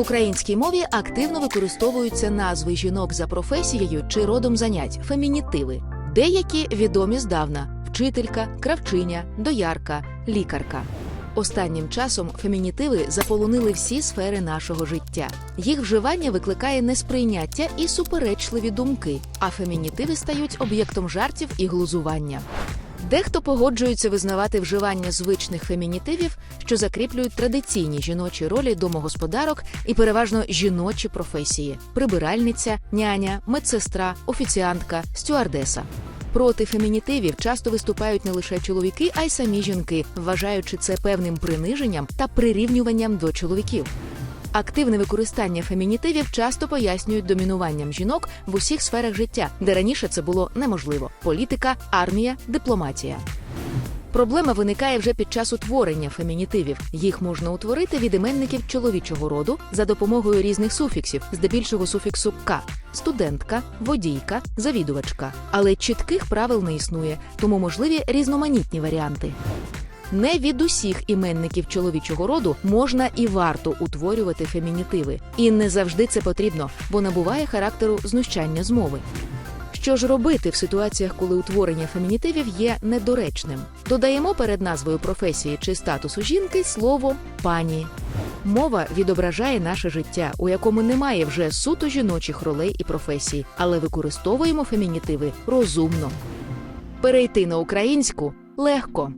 українській мові активно використовуються назви жінок за професією чи родом занять фемінітиви. Деякі відомі здавна: вчителька, кравчиня, доярка, лікарка. Останнім часом фемінітиви заполонили всі сфери нашого життя. Їх вживання викликає несприйняття і суперечливі думки, а фемінітиви стають об'єктом жартів і глузування. Дехто погоджується визнавати вживання звичних фемінітивів, що закріплюють традиційні жіночі ролі домогосподарок і переважно жіночі професії: прибиральниця, няня, медсестра, офіціантка, стюардеса. Проти фемінітивів часто виступають не лише чоловіки, а й самі жінки, вважаючи це певним приниженням та прирівнюванням до чоловіків. Активне використання фемінітивів часто пояснюють домінуванням жінок в усіх сферах життя, де раніше це було неможливо: політика, армія, дипломатія. Проблема виникає вже під час утворення фемінітивів. Їх можна утворити від іменників чоловічого роду за допомогою різних суфіксів, здебільшого суфіксу к студентка, водійка, завідувачка. Але чітких правил не існує, тому можливі різноманітні варіанти. Не від усіх іменників чоловічого роду можна і варто утворювати фемінітиви. І не завжди це потрібно, бо набуває характеру знущання з мови. Що ж робити в ситуаціях, коли утворення фемінітивів є недоречним? Додаємо перед назвою професії чи статусу жінки слово пані. Мова відображає наше життя, у якому немає вже суто жіночих ролей і професій, але використовуємо фемінітиви розумно. Перейти на українську легко.